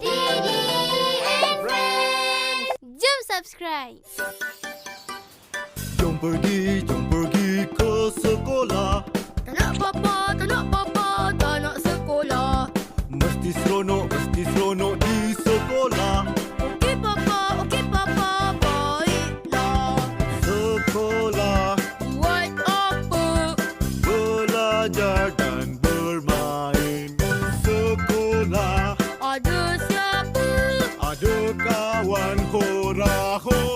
Didi and friends. Jom subscribe. Jump pergi, jom pergi ke sekolah. Tak nak papa, tak nak papa, tak nak sekolah. Mesti seronok, mesti seronok di sekolah. Okey papa, okey papa, baiklah. Sekolah. Buat apa? Belajar one corajo.